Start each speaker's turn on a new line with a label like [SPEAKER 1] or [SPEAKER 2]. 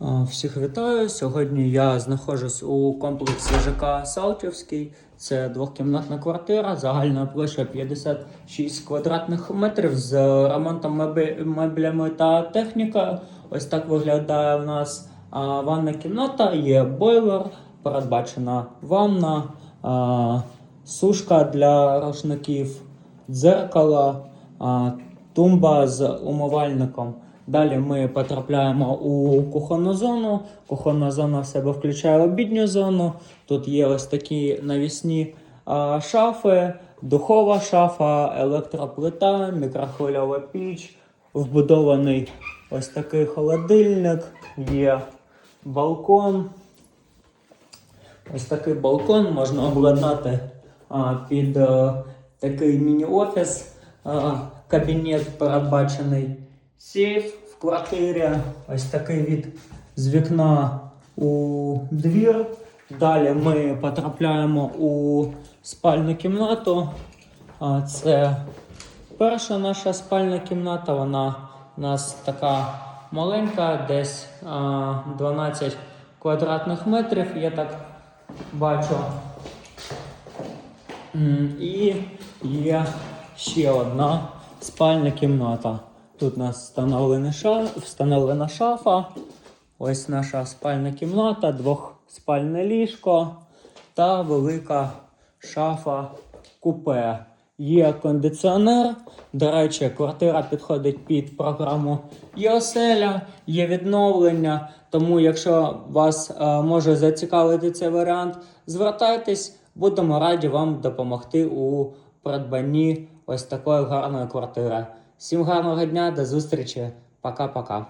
[SPEAKER 1] А, Всіх вітаю. Сьогодні я знаходжусь у комплексі ЖК Салтівський. Це двохкімнатна квартира, загальна площа 56 квадратних метрів з ремонтом меблями та технікою. Ось так виглядає у нас ванна кімната, є бойлер, передбачена ванна, сушка для рушників, дзеркало, тумба з умивальником. Далі ми потрапляємо у кухонну зону. Кухонна зона в себе включає обідню зону. Тут є ось такі навісні а, шафи, духова шафа, електроплита, мікрохвильова піч, вбудований ось такий холодильник, є балкон. Ось такий балкон можна обладнати а, під е, такий міні-офіс. А, кабінет передбачений сейф в квартирі. Ось такий від з вікна у двір. Далі ми потрапляємо у спальну кімнату. Це перша наша спальна кімната. Вона у нас така маленька, десь 12 квадратних метрів. Я так бачу. І є ще одна спальня кімната. Тут у нас встановлена встановлена шафа. Ось наша спальна кімната, двохспальне ліжко та велика шафа купе. Є кондиціонер. До речі, квартира підходить під програму ЄОСЕЛЯ, є відновлення. Тому, якщо вас е, може зацікавити цей варіант, звертайтесь, будемо раді вам допомогти у придбанні ось такої гарної квартири. Всім гарного дня, до зустрічі. Пока-пока.